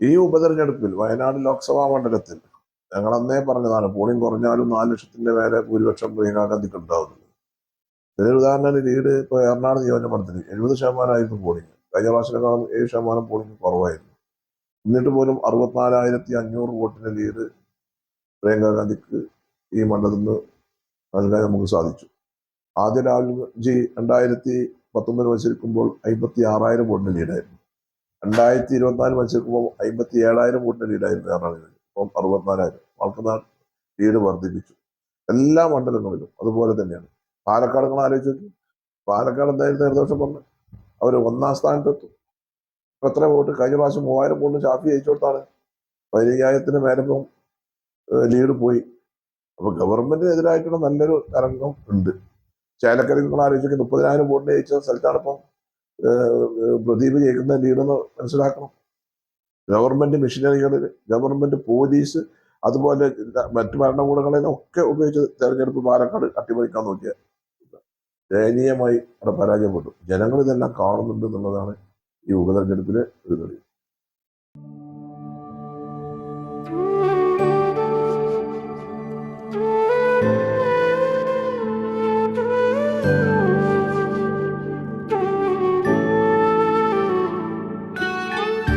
ഈ ഉപതെരഞ്ഞെടുപ്പിൽ വയനാട് ലോക്സഭാ മണ്ഡലത്തിൽ ഞങ്ങൾ അന്നേ പറഞ്ഞതാണ് പോളിംഗ് കുറഞ്ഞാലും നാല് ലക്ഷത്തിന്റെ മേലെ ഭൂരിപക്ഷം പ്രിയങ്കാ ഉദാഹരണം ലീഡ് ഇപ്പോൾ എറണാകുളം നിയോജകമണ്ഡലത്തിൽ എഴുപത് ശതമാനമായിരുന്നു പോളിംഗ്. കഴിഞ്ഞ പ്രാവശ്യത്തെക്കാളും ഏഴ് ശതമാനം പോളിംഗ് കുറവായിരുന്നു. എന്നിട്ട് പോലും അറുപത്തിനാലായിരത്തി അഞ്ഞൂറ് വോട്ടിന്റെ ലീഡ് പ്രിയങ്കാ ഗാന്ധിക്ക് ഈ മണ്ഡലത്തിൽ നിന്ന് നൽകാൻ നമുക്ക് സാധിച്ചു. ആദ്യ രാഹുൽ ജി രണ്ടായിരത്തി പത്തൊമ്പതിൽ മത്സരിക്കുമ്പോൾ അമ്പത്തി ആറായിരം വോട്ടിന് ലീഡായിരുന്നു. രണ്ടായിരത്തി ഇരുപത്തിനാല് മത്സരിക്കുമ്പോൾ അമ്പത്തി ഏഴായിരം വോട്ടിന് ലീഡായിരുന്നു എറണാകുളത്തിൽ ഇപ്പം അറുപത്തിനാലായിരം. ആൾക്കുന്നാൾ ലീഡ് വർദ്ധിപ്പിച്ചു. എല്ലാ മണ്ഡലങ്ങളിലും അതുപോലെ തന്നെയാണ്. പാലക്കാട് നിങ്ങൾ ആലോചിച്ച് പാലക്കാട് എന്തായാലും നിർദ്ദേശം പറഞ്ഞു അവർ ഒന്നാം സ്ഥാനത്തെത്തും. ഇപ്പം എത്ര വോട്ട്? കഴിഞ്ഞ പ്രാവശ്യം മൂവായിരം വോട്ട് ഷാഫി ജയിച്ചു കൊടുത്താണ്. പതിനയ്യായിരത്തിന് മേലപ്പം ലീഡ് പോയി. അപ്പോൾ ഗവൺമെന്റിനെതിരായിട്ടുള്ള നല്ലൊരു തരംഗം ഉണ്ട്. ചേലക്കരയിൽ നിങ്ങൾ ആലോചിച്ച് മുപ്പതിനായിരം വോട്ടിന് ജയിച്ച സ്ഥലത്താണ് ഇപ്പം പ്രദീപ് കേൾക്കുന്ന ലീഡെന്ന് മനസ്സിലാക്കണം. ഗവൺമെന്റ് മെഷീനറികളിൽ ഗവൺമെന്റ് പോലീസ് അതുപോലെ മറ്റു ഭരണകൂടങ്ങളിലൊക്കെ ഉപയോഗിച്ച് തെരഞ്ഞെടുപ്പ് പാലക്കാട് അട്ടിമറിക്കാൻ നോക്കിയ ദയനീയമായി അവിടെ പരാജയപ്പെട്ടു. ജനങ്ങൾ ഇതെല്ലാം കാണുന്നുണ്ട് എന്നുള്ളതാണ് ഈ ഉപതെരഞ്ഞെടുപ്പിലെ ഒരു തെളിവ്.